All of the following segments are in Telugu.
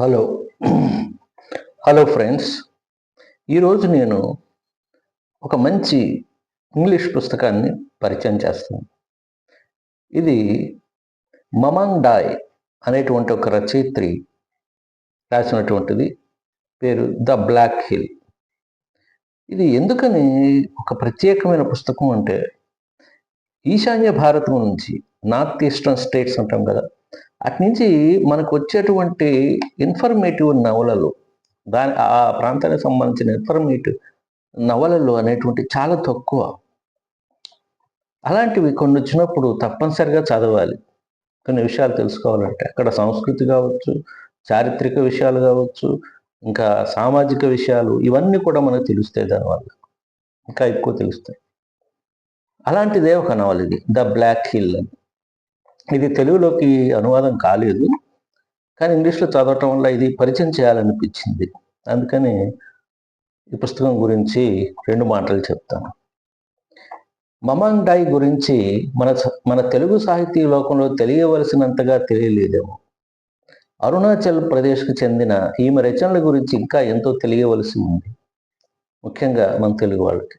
హలో. Hello friends. ఈరోజు నేను ఒక మంచి ఇంగ్లీష్ పుస్తకాన్ని పరిచయం చేస్తాను. ఇది మమాంగ్ డాయ్ అనేటువంటి ఒక రచయిత్రి రాసినటువంటిది. పేరు ద బ్లాక్ హిల్. ఇది ఎందుకని ఒక ప్రత్యేకమైన పుస్తకం అంటే ఈశాన్య భారతం నుంచి నార్త్ ఈస్టర్న్ స్టేట్స్ అంటాం కదా. అటు నుంచి మనకు వచ్చేటువంటి ఇన్ఫర్మేటివ్ నవలలు దాని ఆ ప్రాంతానికి సంబంధించిన ఇన్ఫర్మేటివ్ నవలలు అనేటువంటి చాలా తక్కువ. అలాంటివి కొన్ని వచ్చినప్పుడు తప్పనిసరిగా చదవాలి. కొన్ని విషయాలు తెలుసుకోవాలంటే అక్కడ సంస్కృతి కావచ్చు చారిత్రక విషయాలు కావచ్చు ఇంకా సామాజిక విషయాలు ఇవన్నీ కూడా మనకు తెలుస్తాయి దానివల్ల. ఇంకా ఎక్కువ తెలుస్తాయి. అలాంటిదే ఒక నవల ఇది ద బ్లాక్ హిల్ అని. ఇది తెలుగులోకి అనువాదం కాలేదు కానీ ఇంగ్లీష్లో చదవటం వల్ల ఇది పరిచయం చేయాలనిపించింది. అందుకని ఈ పుస్తకం గురించి రెండు మాటలు చెప్తాను. మమాంగ్ డాయ్ గురించి మన మన తెలుగు సాహితీ లోకంలో తెలియవలసినంతగా తెలియలేదేమో. అరుణాచల్ ప్రదేశ్కు చెందిన ఈమె రచనల గురించి ఇంకా ఎంతో తెలియవలసి ఉంది. ముఖ్యంగా మన తెలుగు వాళ్ళకి.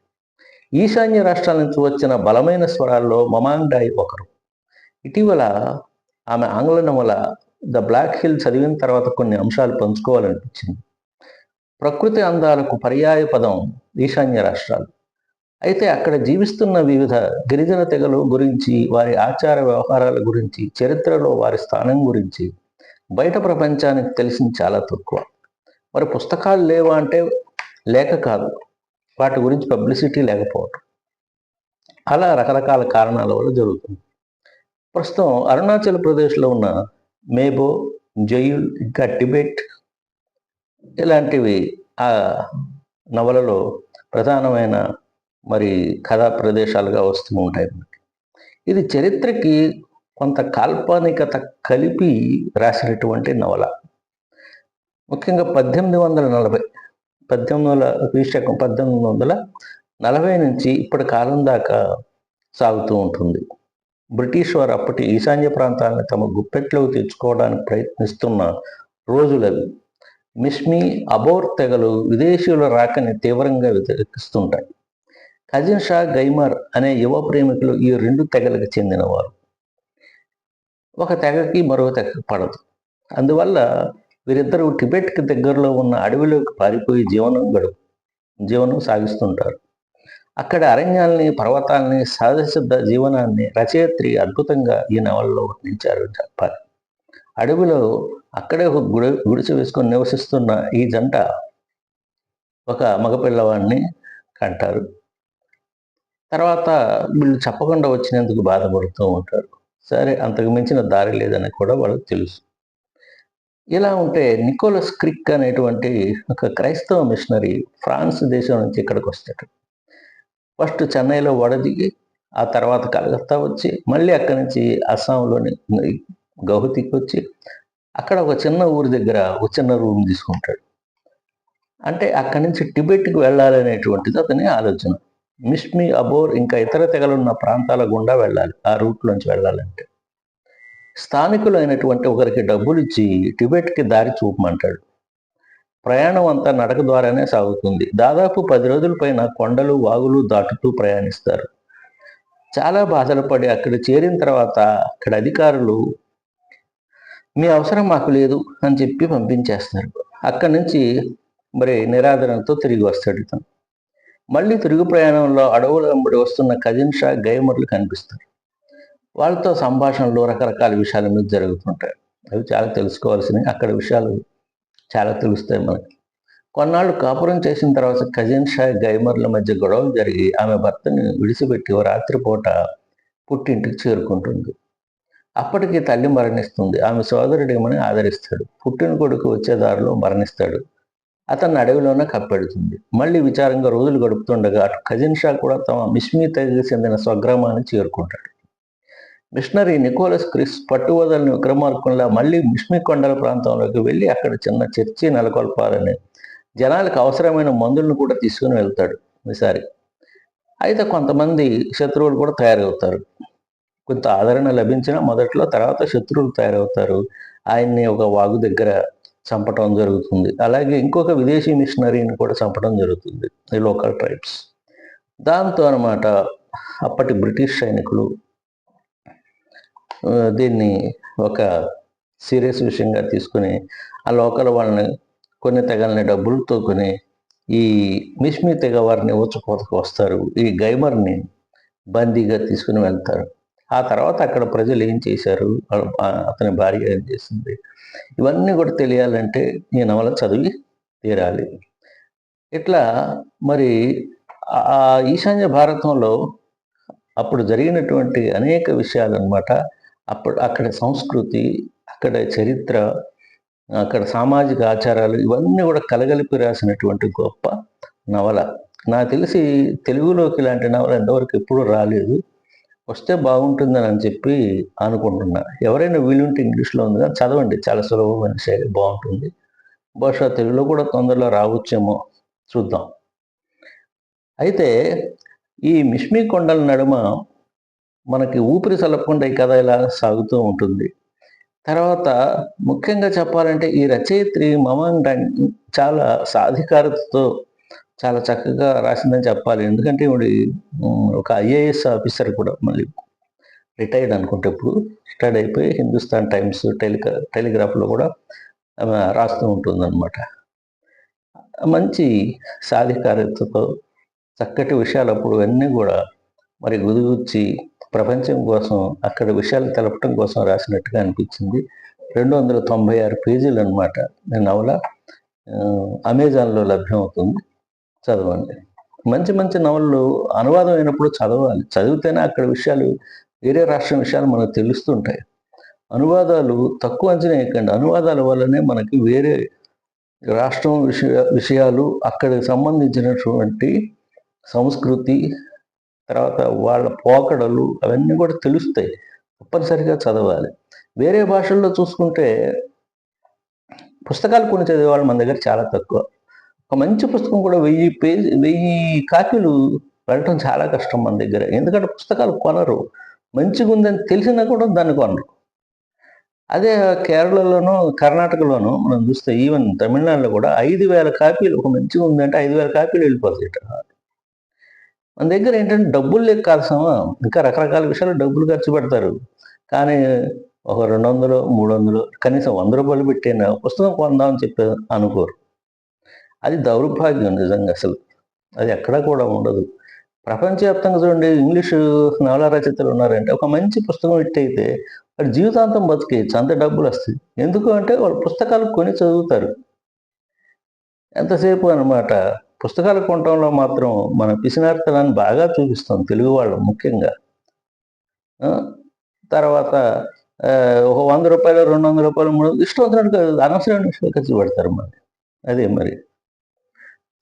ఈశాన్య రాష్ట్రాల నుంచి వచ్చిన బలమైన స్వరాల్లో మమాంగ్ డాయ్ ఒకరు. ఇటీవల ఆమె ఆంగ్ల నవల ద బ్లాక్ హిల్ చదివిన తర్వాత కొన్ని అంశాలు పంచుకోవాలనిపించింది. ప్రకృతి అందాలకు పర్యాయ పదం ఈశాన్య రాష్ట్రాలు. అయితే అక్కడ జీవిస్తున్న వివిధ గిరిజన తెగలు గురించి వారి ఆచార వ్యవహారాల గురించి చరిత్రలో వారి స్థానం గురించి బయట ప్రపంచానికి తెలిసింది చాలా తక్కువ. మరి పుస్తకాలు లేవా అంటే లేక కాదు. వాటి గురించి పబ్లిసిటీ లేకపోవటం. అలా రకరకాల కారణాల వల్ల జరుగుతుంది. ప్రస్తుతం అరుణాచల్ ప్రదేశ్లో ఉన్న మేబో జయుల్ ఇంకా టిబెట్ ఇలాంటివి ఆ నవలలో ప్రధానమైన మరి కథా ప్రదేశాలుగా వస్తూ ఉంటాయి ఇది చరిత్రకి కొంత కాల్పనికత కలిపి రాసినటువంటి నవల. ముఖ్యంగా పద్దెనిమిది వందల నలభై పద్దెనిమిది వందల క్రీశకం పద్దెనిమిది వందల నలభై నుంచి ఇప్పటి కాలం దాకా సాగుతూ ఉంటుంది. బ్రిటిష్ వారు అప్పటి ఈశాన్య ప్రాంతాలను తమ గుప్పెట్లోకి తెచ్చుకోవడానికి ప్రయత్నిస్తున్న రోజులవి. మిస్మి అబోర్ తెగలు విదేశీయుల రాకని తీవ్రంగా వ్యతిరేకిస్తుంటాయి. కజిన్ షా గైమర్ అనే యువ ప్రేమికులు ఈ రెండు తెగలకు చెందినవారు. ఒక తెగకి మరో తెగకి పడదు. అందువల్ల వీరిద్దరూ టిబెట్కి దగ్గరలో ఉన్న అడవిలోకి పారిపోయి జీవనం గడుపు జీవనం సాగిస్తుంటారు. అక్కడ అరణ్యాల్ని పర్వతాల్ని సహజశబ్ద జీవనాన్ని రచయిత్రి అద్భుతంగా ఈ నవలలో వర్ణించారు చెప్పాలి అడవిలో అక్కడే ఒక గుడి గుడిసె వేసుకొని నివసిస్తున్న ఈ జంట ఒక మగపిల్లవాడిని కంటారు. తర్వాత వీళ్ళు చెప్పకుండా వచ్చినందుకు బాధపడుతూ ఉంటారు. సరే అంతకు మించిన దారి లేదని కూడా వాళ్ళకి తెలుసు. ఇలా ఉంటే నికోలస్ క్రిక్ అనేటువంటి ఒక క్రైస్తవ మిషనరీ ఫ్రాన్స్ దేశం నుంచి ఇక్కడికి వస్తాడు. ఫస్ట్ చెన్నైలో వడదిగి ఆ తర్వాత కలకత్తా వచ్చి మళ్ళీ అక్కడి నుంచి అస్సాంలోని గౌహతికి వచ్చి అక్కడ ఒక చిన్న ఊరి దగ్గర ఒక చిన్న రూమ్ తీసుకుంటాడు. అంటే అక్కడి నుంచి టిబెట్కి వెళ్ళాలనేటువంటిది అతని ఆలోచన. మిష్మి అబోర్ ఇంకా ఇతర తెగలున్న ప్రాంతాల గుండా వెళ్ళాలి ఆ రూట్లోంచి వెళ్ళాలంటే. స్థానికులు అయినటువంటి ఒకరికి డబ్బులు ఇచ్చి టిబెట్కి దారి చూపమంటాడు. ప్రయాణం అంతా నడక ద్వారానే సాగుతుంది. దాదాపు పది రోజుల పైన కొండలు వాగులు దాటుతూ ప్రయాణిస్తారు. చాలా బాధలు పడి అక్కడ చేరిన తర్వాత అక్కడ అధికారులు మీ అవసరం మాకు లేదు అని చెప్పి పంపించేస్తారు. అక్కడి నుంచి మరి నిరాదరణతో తిరిగి వస్తాడు ఇతను. మళ్ళీ తిరుగు ప్రయాణంలో అడవుల వెంబడి వస్తున్న కజిన్ షా గైమర్లు కనిపిస్తారు. వాళ్ళతో సంభాషణలు రకరకాల విషయాల మీద జరుగుతుంటాయి. అవి చాలా తెలుసుకోవాల్సినవి. అక్కడ విషయాలు చాలా తెలుస్తాయి మనకి. కొన్నాళ్ళు కాపురం చేసిన తర్వాత కజిన్ షా గైమర్ల మధ్య గొడవలు జరిగి ఆమె భర్తని విడిచిపెట్టి ఓ రాత్రిపూట పుట్టింటికి చేరుకుంటుంది. అప్పటికి తల్లి మరణిస్తుంది. ఆమె సోదరుడేమని ఆదరిస్తాడు. పుట్టిన కొడుకు వచ్చే దారిలో మరణిస్తాడు. అతన్ని అడవిలోనే కప్పెడుతుంది. మళ్ళీ విచారంగా రోజులు గడుపుతుండగా అటు కజిన్ షా కూడా తమ మిస్మి తెగకి చెందిన స్వగ్రామాన్ని చేరుకుంటాడు. మిషనరీ నికోలస్ క్రిస్ పట్టువదలని విక్రమార్కంలా మళ్ళీ మిష్మి కొండల ప్రాంతంలోకి వెళ్ళి అక్కడ చిన్న చర్చి నెలకొల్పాలని జనాలకు అవసరమైన మందులను కూడా తీసుకుని వెళ్తాడు ఈసారి. అయితే కొంతమంది శత్రువులు కూడా తయారవుతారు. కొంత ఆదరణ లభించిన మొదట్లో తర్వాత శత్రువులు తయారవుతారు. ఆయన్ని ఒక వాగు దగ్గర చంపటం జరుగుతుంది. అలాగే ఇంకొక విదేశీ మిషనరీని కూడా చంపడం జరుగుతుంది. ఈ లోకల్ ట్రైబ్స్. దాంతో అనమాట అప్పటి బ్రిటిష్ సైనికులు దీన్ని ఒక సీరియస్ విషయంగా తీసుకుని ఆ లోకల్ వాళ్ళని కొన్ని తెగల్ని డబ్బులతో కొని ఈ మిష్మి తెగ వారిని ఊచకోతకు వస్తారు. ఈ గైమర్ని బందీగా తీసుకుని వెళ్తారు. ఆ తర్వాత అక్కడ ప్రజలు ఏం చేశారు? అతని భార్య ఏం చేసింది? ఇవన్నీ కూడా తెలియాలంటే ఈ నవల చదివి తీరాలి. ఇట్లా మరి ఆ- ఆ ఈశాన్య భారతంలో అప్పుడు జరిగినటువంటి అనేక విషయాలు అనమాట అప్పుడు అక్కడ సంస్కృతి అక్కడ చరిత్ర అక్కడ సామాజిక ఆచారాలు ఇవన్నీ కూడా కలగలిపి రాసినటువంటి గొప్ప నవల. నాకు తెలిసి తెలుగులోకి ఇలాంటి నవల ఎంతవరకు ఎప్పుడూ రాలేదు. వస్తే బాగుంటుందని అని చెప్పి అనుకుంటున్నా. ఎవరైనా వీలుంటే ఇంగ్లీష్లో ఉంది కానీ చదవండి. చాలా సులభమైన శైలి బాగుంటుంది. బహుశా తెలుగులో కూడా తొందరలో రావచ్చేమో చూద్దాం. అయితే ఈ మిష్మి కొండల నడుమ మనకి ఊపిరి సలపకుండా ఈ కథ ఇలా సాగుతూ ఉంటుంది. తర్వాత ముఖ్యంగా చెప్పాలంటే ఈ రచయిత్రి మమంగ్ డాంగ్ చాలా సాధికారతతో చాలా చక్కగా రాసిందని చెప్పాలి. ఎందుకంటే ఇవిడి ఒక ఐఏఎస్ ఆఫీసర్ కూడా మళ్ళీ రిటైర్డ్ అనుకుంటే ఇప్పుడు రిటైర్డ్ అయిపోయి హిందుస్థాన్ టైమ్స్ టెలిగ్రా టెలిగ్రాఫ్లో కూడా ఆమె రాస్తూ ఉంటుందన్నమాట. మంచి సాధికారతతో చక్కటి విషయాలు అప్పుడు అన్నీ కూడా మరి గుదిగుచ్చి ప్రపంచం కోసం అక్కడ విషయాలు తెలపటం కోసం రాసినట్టుగా అనిపించింది. రెండు వందల తొంభై ఆరు పేజీలు అనమాట నవల అమెజాన్లో లభ్యమవుతుంది. చదవండి. మంచి మంచి నవలలు అనువాదం అయినప్పుడు చదవాలి. చదివితేనే అక్కడ విషయాలు వేరే రాష్ట్రం విషయాలు మనకు తెలుస్తుంటాయి. అనువాదాలు తక్కువ అంచనా వేయకండి. అనువాదాల వల్లనే మనకి వేరే రాష్ట్రం విషయ విషయాలు అక్కడికి సంబంధించినటువంటి సంస్కృతి తర్వాత వాళ్ళ పోకడలు అవన్నీ కూడా తెలుస్తాయి. తప్పనిసరిగా చదవాలి. వేరే భాషల్లో చూసుకుంటే పుస్తకాలు కొన్ని చదివేవాళ్ళు మన దగ్గర చాలా తక్కువ. ఒక మంచి పుస్తకం కూడా వెయ్యి పేజీ వెయ్యి కాపీలు వెళ్ళటం చాలా కష్టం మన దగ్గర. ఎందుకంటే పుస్తకాలు కొనరు. మంచిగా ఉందని తెలిసినా కూడా దాన్ని కొనరు. అదే కేరళలోనూ కర్ణాటకలోనూ మనం చూస్తే ఈవెన్ తమిళనాడులో కూడా ఐదు వేల కాపీలు ఒక మంచిగా ఉందంటే ఐదు వేల కాపీలు వెళ్ళిపోతాయి మన దగ్గర ఏంటంటే డబ్బులు లేక కాల్సామా ఇంకా రకరకాల విషయాలు డబ్బులు ఖర్చు పెడతారు. కానీ ఒక రెండు వందలు మూడు వందలు కనీసం వంద రూపాయలు పెట్టిన పుస్తకం కొందామని చెప్పి అనుకోరు. అది దౌర్భాగ్యం నిజంగా అసలు. అది ఎక్కడా కూడా ఉండదు. ప్రపంచవ్యాప్తంగా చూడండి ఇంగ్లీషు నవల రచయితలు ఉన్నారంటే ఒక మంచి పుస్తకం ఇట్టయితే వాడు జీవితాంతం బతికేయచ్చు అంత డబ్బులు వస్తాయి. ఎందుకు అంటే వాళ్ళు పుస్తకాలు కొని చదువుతారు. ఎంతసేపు అన్నమాట పుస్తకాలు కొనటంలో మాత్రం మన పిసినార్తనాన్ని బాగా చూపిస్తాం తెలుగు వాళ్ళు ముఖ్యంగా తర్వాత ఒక వంద రూపాయలు రెండు వందల రూపాయలు మూడు వందలు ఇష్టం వచ్చినట్టు అనవసరమైన విషయాలు ఖర్చు పెడతారు మరి అదే మరి.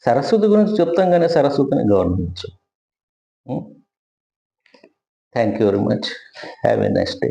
సరస్వతి గురించి చెప్తాం కానీ సరస్వతిని గౌరవించు. Thank you very much have a next day